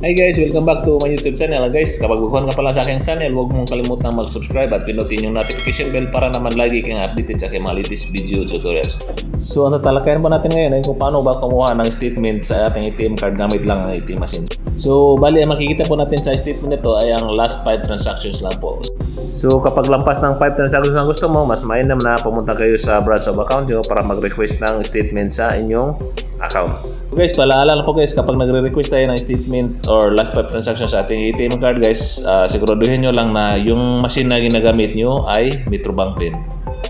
Hi guys, welcome back to my YouTube channel. Guys, kapag bukuhan ka pala sa aking channel, huwag mong kalimutang mag-subscribe at pinutin yung notification bell para naman lagi kang updated sa aking mga latest video tutorials. So, ang tatalakayan ba natin ngayon ay kung paano ba kumuha ng statement sa ating ATM card gamit lang ang ATM machine. So, bali, makikita po natin sa statement nito ay ang last 5 transactions lang po. So, kapag lampas ng 5 transactions na gusto mo, mas mainam na pumunta kayo sa branch of account nyo para mag-request ng statement sa inyong account. So guys, palaalala po guys, kapag nagre-request tayo ng statement or last 5 transactions sa ating ATM card guys, ah, siguraduhin nyo lang na yung machine na ginagamit nyo ay Metrobank din.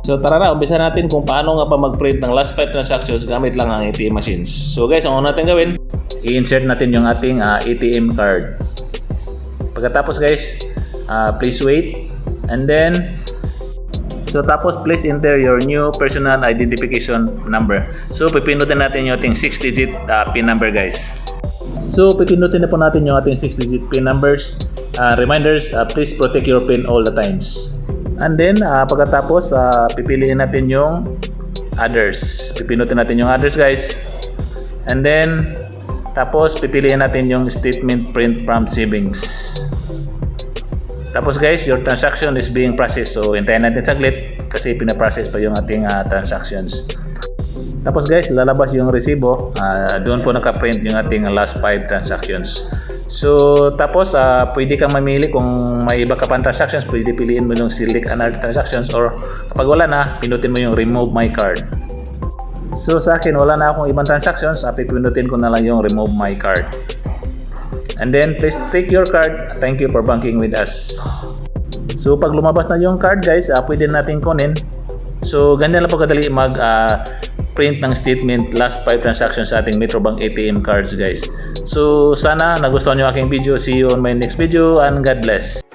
So tara na, umpisa natin kung paano nga pa mag-print ng last 5 transactions gamit lang ang ATM machines. So guys, ang una natin gawin, i-insert natin yung ating ah, ATM card. Pagkatapos guys, ah, please wait. And then, So tapos please enter your new personal identification number. So pipindutin natin yung ating 6 digit uh, PIN number guys. So pipindutin na po natin yung ating 6 digit PIN numbers. Uh, reminders, uh, please protect your PIN all the times. And then uh, pagkatapos uh, pipiliin natin yung others. Pipindutin natin yung others guys. And then tapos pipiliin natin yung statement print from savings. Tapos guys, your transaction is being processed. So, hintayin natin saglit kasi pinaprocess pa yung ating ah, transactions. Tapos guys, lalabas yung resibo. Ah, doon po nakaprint yung ating last 5 transactions. So, tapos ah, pwede kang mamili kung may iba ka pang transactions, pwede piliin mo yung select another transactions or kapag wala na, pinutin mo yung remove my card. So, sa akin, wala na akong ibang transactions. Uh, pipinutin ko na lang yung remove my card. And then, please take your card. Thank you for banking with us. So, pag lumabas na yung card, guys, uh, pwede natin kunin. So, ganyan lang po kadali mag ah, print ng statement last 5 transactions sa ating Metrobank ATM cards, guys. So, sana nagustuhan nyo aking video. See you on my next video and God bless.